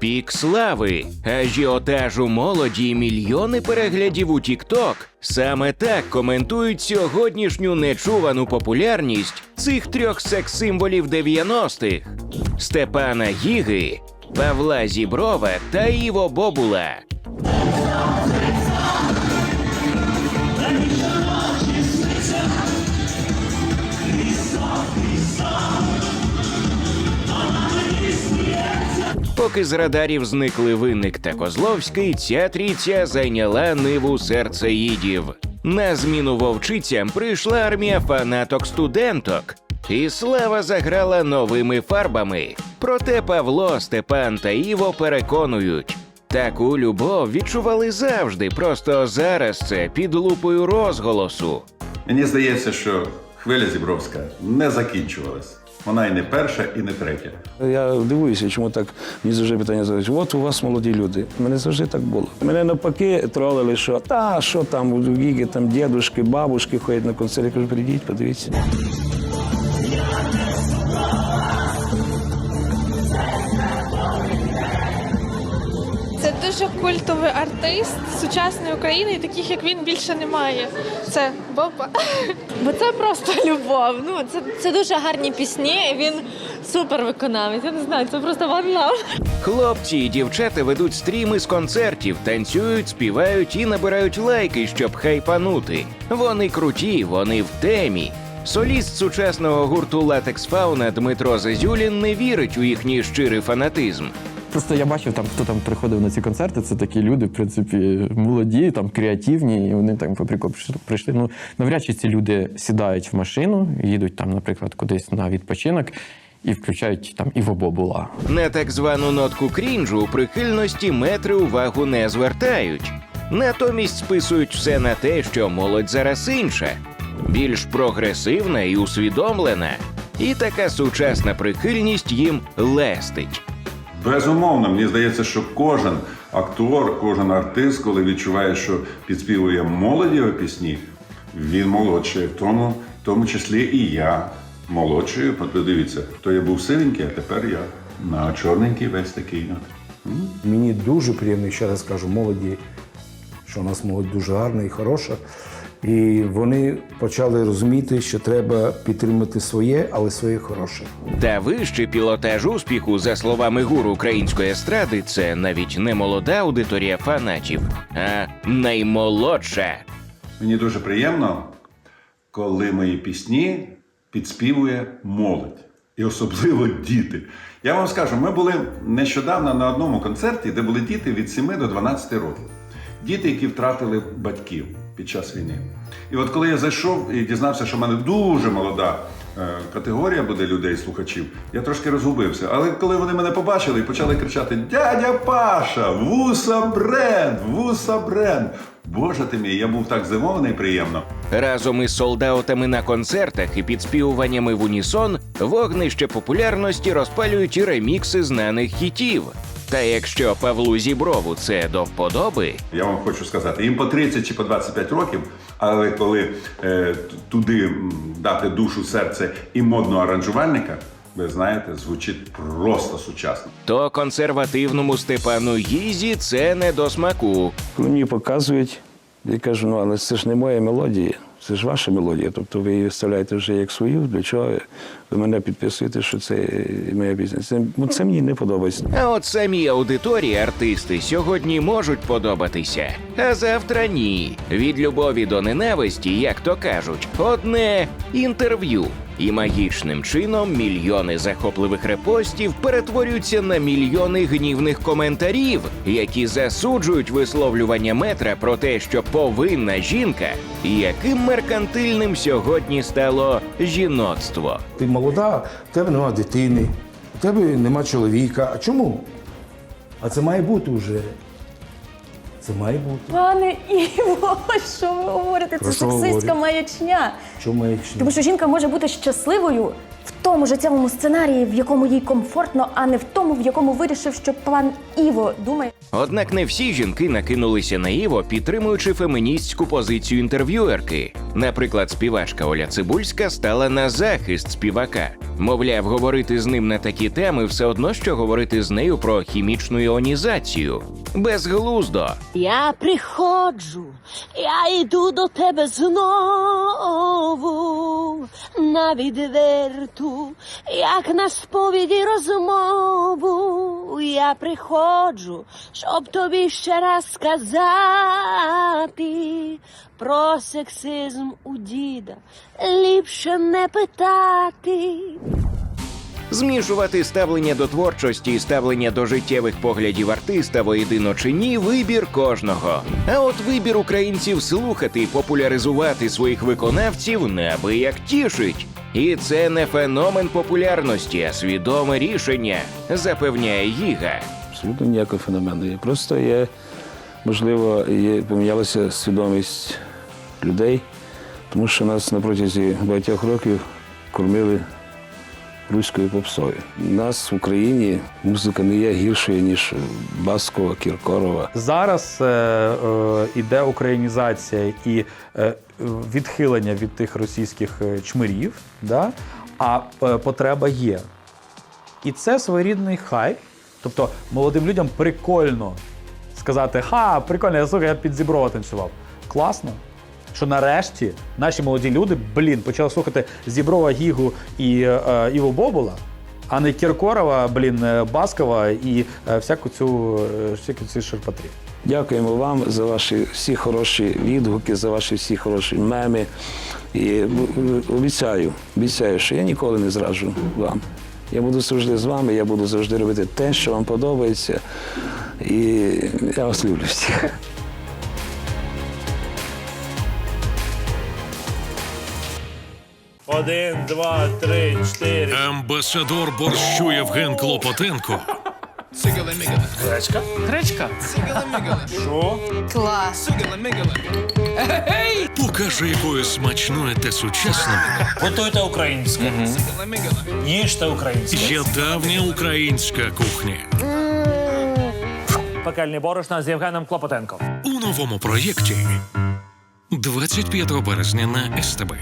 Пік слави, ажіотажу молоді і мільйони переглядів у TikTok. Саме так коментують сьогоднішню нечувану популярність цих трьох секс-символів 90-х: Степана Гіги, Павла Зіброва та Іво Бобула. Поки з радарів зникли винник та Козловський, ця трійця зайняла ниву серцеїдів. На зміну вовчицям прийшла армія фанаток-студенток, і слава заграла новими фарбами. Проте Павло, Степан та Іво переконують. Таку любов відчували завжди, просто зараз це під лупою розголосу. Мені здається, що хвиля Зібровська не закінчувалась. Вона і не перша, і не третя. Я дивуюся, чому так мені завжди питання задають. От у вас молоді люди. Мене завжди так було. Мене навпаки тролили, що та що там у гіги, там дідушки, бабушки ходять на концерт. Я кажу, прийдіть, подивіться. Культовий артист сучасної України, і таких як він більше немає. Це Боба. Бо це просто любов. Ну це, це дуже гарні пісні. Він супер виконавець. Я не знаю, це просто one love. Хлопці і дівчата ведуть стріми з концертів, танцюють, співають і набирають лайки, щоб хайпанути. Вони круті, вони в темі. Соліст сучасного гурту Латекс Фауна Дмитро Зазюлін не вірить у їхній щирий фанатизм. Просто я бачив там, хто там приходив на ці концерти. Це такі люди, в принципі, молоді, там креативні, і вони там по прийшли. Ну навряд чи ці люди сідають в машину, їдуть там, наприклад, кудись на відпочинок і включають там Іво Бобула. На так звану нотку крінжу у прихильності метри увагу не звертають. Натомість списують все на те, що молодь зараз інша, більш прогресивна і усвідомлена. І така сучасна прихильність їм лестить. Безумовно, мені здається, що кожен актор, кожен артист, коли відчуває, що підспівує молодіві пісні, він молодший. В тому, в тому числі і я молодшою. Подивіться, хто я був сивенький, а тепер я на чорненький весь такий. от. Мені дуже приємно, ще раз кажу, молоді, що у нас молодь дуже гарна і хороша. І вони почали розуміти, що треба підтримати своє, але своє хороше. Та вищий пілотаж успіху, за словами гуру української естради, це навіть не молода аудиторія фанатів, а наймолодша. Мені дуже приємно, коли мої пісні підспівує молодь. І особливо діти. Я вам скажу, ми були нещодавно на одному концерті, де були діти від 7 до 12 років. Діти, які втратили батьків під час війни. І от коли я зайшов і дізнався, що в мене дуже молода е, категорія буде людей-слухачів, я трошки розгубився. Але коли вони мене побачили і почали кричати: Дядя Паша, вуса бренд, вуса бренд. Боже ти мій, я був так здивований приємно. Разом із солдаутами на концертах і підспівуваннями в унісон вогнище популярності розпалюють і ремікси знаних хітів. Та якщо Павлу Зіброву це до вподоби, Я вам хочу сказати, їм по 30 чи по 25 років, але коли е, туди дати душу, серце і модного аранжувальника, ви знаєте, звучить просто сучасно. то консервативному Степану Гізі це не до смаку. Коли мені показують, я кажу, ну але це ж не моя мелодія, це ж ваша мелодія. Тобто ви її вставляєте вже як свою, для чого ви мене підписуєте, що це моя пісня. Це, ну, це мені не подобається. А от самі аудиторії артисти сьогодні можуть подобатися, а завтра ні. Від любові до ненависті, як то кажуть, одне інтерв'ю. І магічним чином мільйони захопливих репостів перетворюються на мільйони гнівних коментарів, які засуджують висловлювання метра про те, що повинна жінка, і яким меркантильним сьогодні стало жіноцтво. Ти молода, в тебе нема дитини, у тебе нема чоловіка. А чому? А це має бути вже. Це має бути. Пане Іво, що ви говорите? Це Про що сексистська говорю? маячня. Чому маячня? Тому що жінка може бути щасливою в тому життєвому сценарії, в якому їй комфортно, а не в тому, в якому вирішив, що пан Іво думає. Однак не всі жінки накинулися на Іво, підтримуючи феміністську позицію інтерв'юерки. Наприклад, співачка Оля Цибульська стала на захист співака. Мовляв, говорити з ним на такі теми все одно, що говорити з нею про хімічну іонізацію. Безглуздо. Я приходжу, я йду до тебе знову на відверту, як на сповіді розмову. Я приходжу, щоб тобі ще раз сказати про сексизм у діда. Ліпше не питати. Змішувати ставлення до творчості і ставлення до життєвих поглядів артиста воєдино чи ні вибір кожного. А от вибір українців слухати і популяризувати своїх виконавців неабияк тішить. І це не феномен популярності, а свідоме рішення, запевняє Їга. Абсолютно ніякого феномену. Просто є, можливо, є, помінялася свідомість людей, тому що нас на протязі багатьох років кормили руською попсою. Нас в Україні музика не є гіршою, ніж Баскова, Кіркорова. Зараз е, е, іде українізація і е, відхилення від тих російських е, чмирів, да? а е, потреба є. І це своєрідний хайп. Тобто молодим людям прикольно сказати: ха, прикольно, я слухай, я під Зіброва танцював. Класно. Що нарешті наші молоді люди, блін, почали слухати Зіброва, Гігу і е, Іву Бобула, а не Кіркорова, блін, е, Баскова і е, всяку цю е, всяку цю шерпатрі. Дякуємо вам за ваші всі хороші відгуки, за ваші всі хороші меми. І е, обіцяю, обіцяю, що я ніколи не зраджу вам. Я буду завжди з вами, я буду завжди робити те, що вам подобається. І я вас люблю всіх. Один, два, три, чотири. Амбасадор борщу Євген Клопотенко Гречка? Гречка. Що? Клас. покаже, якою смачною та сучасною Готуйте українське. Їжте українське. є давня українська кухня Пекельні борошна з Євгеном Клопотенком. у новому проєкті 25 березня на СТБ.